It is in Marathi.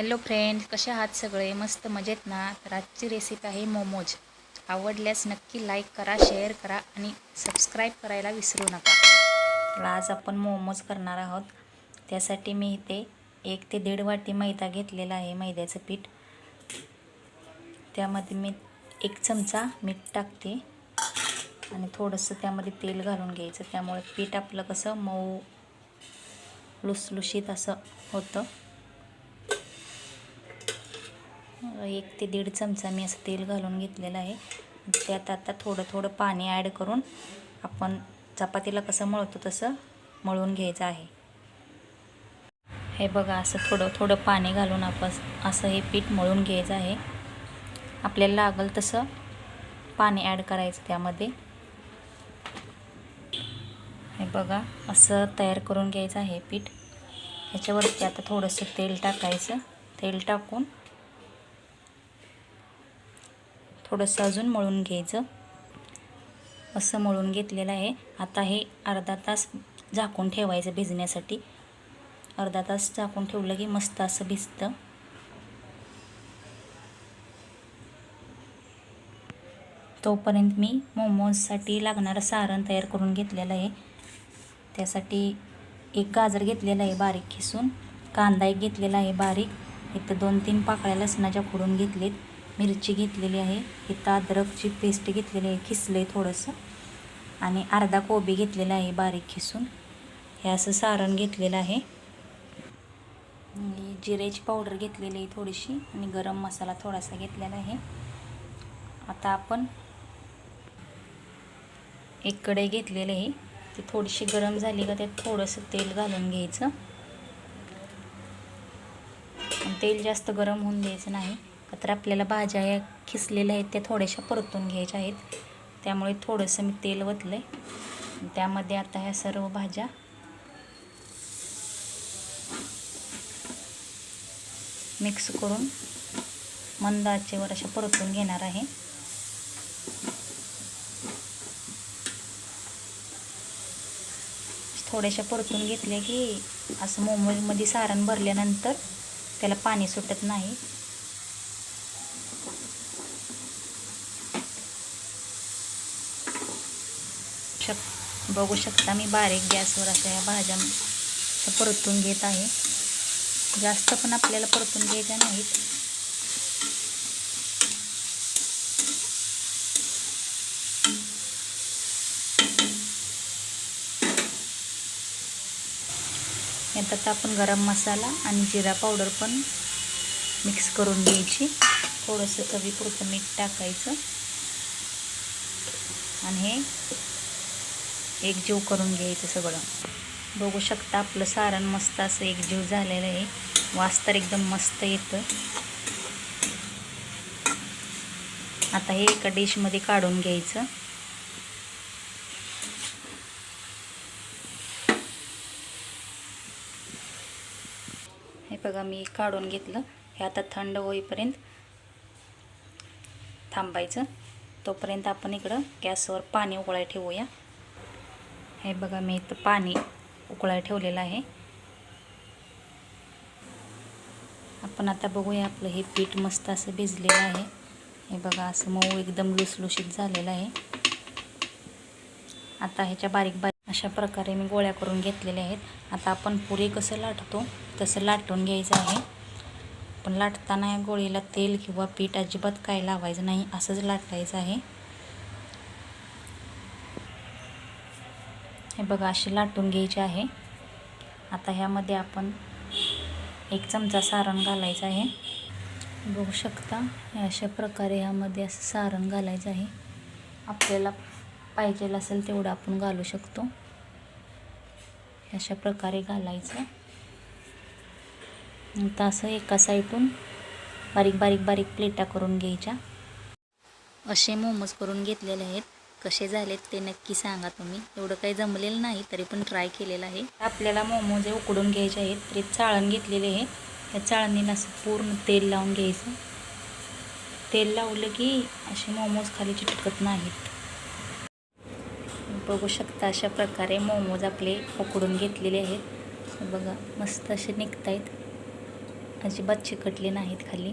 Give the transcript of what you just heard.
हॅलो फ्रेंड कसे आहात सगळे? मस्त मजेत ना? तर आजची रेसिपी आहे मोमोज आवडल्यास नक्की लाईक करा शेअर करा आणि सबस्क्राईब करायला विसरू नका. तर आज आपण मोमोज करणार आहोत. त्यासाठी मी इथे एक ते दीड वाटी मैदा घेतलेला आहे मैद्याचं पीठ. त्यामध्ये मी एक चमचा मीठ टाकते. आणि थोडंसं त्यामध्ये तेल घालून घ्यायचं. त्यामुळे पीठ आपलं कसं मऊ लुसलुशीत असं होतं. एक ते दीड चमचा मी असं तेल घालून घेतलेलं आहे. त्यात आता थोडं थोडं पाणी ॲड करून आपण चपातीला कसं मळतो तसं मळून घ्यायचं आहे. हे बघा असं थोडं थोडं पाणी घालून आपण असं हे पीठ मळून घ्यायचं आहे. आपल्याला लागल तसं पाणी ॲड करायचं त्यामध्ये. हे बघा असं तयार करून घ्यायचं आहे पीठ. ह्याच्यावरती आता थोडंसं तेल टाकायचं. तेल टाकून थोडंसं अजून मळून घ्यायचं. असं मळून घेतलेलं आहे. आता हे अर्धा तास झाकून ठेवायचं भिजण्यासाठी. अर्धा तास झाकून ठेवलं की मस्त असं भिजतं. तोपर्यंत मी मोमोजसाठी लागणारं सारण तयार करून घेतलेलं आहे. त्यासाठी एक गाजर घेतलेलं आहे बारीक खिसून. कांदा एक घेतलेला आहे बारीक. इथं दोन तीन पाकळ्या लसणाच्या खोडून घेतलेत. मिरची घेतलेली आहे इथं अद्रकची पेस्ट घेतलेली आहे खिसलं आहे थोडंसं. आणि अर्धा कोबी घेतलेला आहे बारीक खिसून. हे असं सारण घेतलेलं आहे. जिरेची पावडर घेतलेली आहे थोडीशी. आणि गरम मसाला थोडासा घेतलेला आहे. आता आपण एक कढई घेतलेली आहे. ती थोडीशी गरम झाली का त्यात थोडंसं तेल घालून घ्यायचं. तेल जास्त गरम होऊन द्यायचं नाही. तर आपल्याला भाज्या या खिसलेल्या आहेत त्या थोड्याशा परतून घ्यायच्या आहेत. त्यामुळे थोडंसं मी तेल ओतलं आहे त्यामध्ये आता ह्या सर्व भाज्या मिक्स करून मंद आचेवर अशा परतून घेणार आहे. थोड्याशा परतून घेतल्या की असं मोमोजमध्ये सारण भरल्यानंतर त्याला पाणी सुटत नाही. शक बघू शकता मी बारीक गॅसवर अशा या भाज्या परतून घेत आहे. जास्त पण आपल्याला परतून घ्यायच्या नाहीत. यात आपण गरम मसाला आणि जिरा पावडर पण मिक्स करून घ्यायची. थोडंसं चवीपुरतं मीठ टाकायचं. आणि हे एकजीव करून घ्यायचं सगळं. बघू शकता आपलं सारण मस्त असं एकजीव झालेलं आहे. वास तर एकदम मस्त येतं. आता हे एका डिशमध्ये काढून घ्यायचं. हे बघा मी काढून घेतलं. हे आता थंड होईपर्यंत थांबायचं. तोपर्यंत आपण इकडं गॅसवर पाणी उकळाय ठेवूया. हे बघा मी इथं पाणी उकळायला ठेवलेलं आहे. आपण आता बघूया आपलं हे पीठ मस्त असं भिजलेलं आहे. हे बघा असं मऊ एकदम लुसलुशीत झालेलं आहे. आता ह्याच्या बारीक बारीक अशा प्रकारे मी गोळ्या करून घेतलेल्या आहेत. आता आपण पुरी कसं लाटतो तसं लाटून घ्यायचं आहे. पण लाटताना या गोळीला तेल किंवा पीठ अजिबात काय लावायचं नाही असंच लाटायचं आहे. हे बघा अशी लाटून घ्यायची आहे. आता ह्यामध्ये आपण एक चमचा सारण घालायचं आहे. बघू शकता अशा प्रकारे ह्यामध्ये असं सारण घालायचं आहे. आपल्याला पाहिजे असेल तेवढं आपण घालू शकतो. अशा प्रकारे घालायचं. आता असं एका साईडून बारीक बारीक बारीक प्लेटा करून घ्यायच्या. असे मोमोज करून घेतलेले आहेत. कसे झालेत ते नक्की सांगा तुम्ही. एवढं काही जमलेलं नाही तरी पण ट्राय केलेलं आहे. आपल्याला मोमोज हे उकडून घ्यायचे आहेत तरी चाळण घेतलेले आहे. त्या चाळणीला असं पूर्ण तेल लावून घ्यायचं. तेल लावलं की असे मोमोज खाली चिटकत नाहीत. बघू शकता अशा प्रकारे मोमोज आपले उकडून घेतलेले आहेत. बघा मस्त असे निघत आहेत अजिबात चिकटले नाहीत खाली.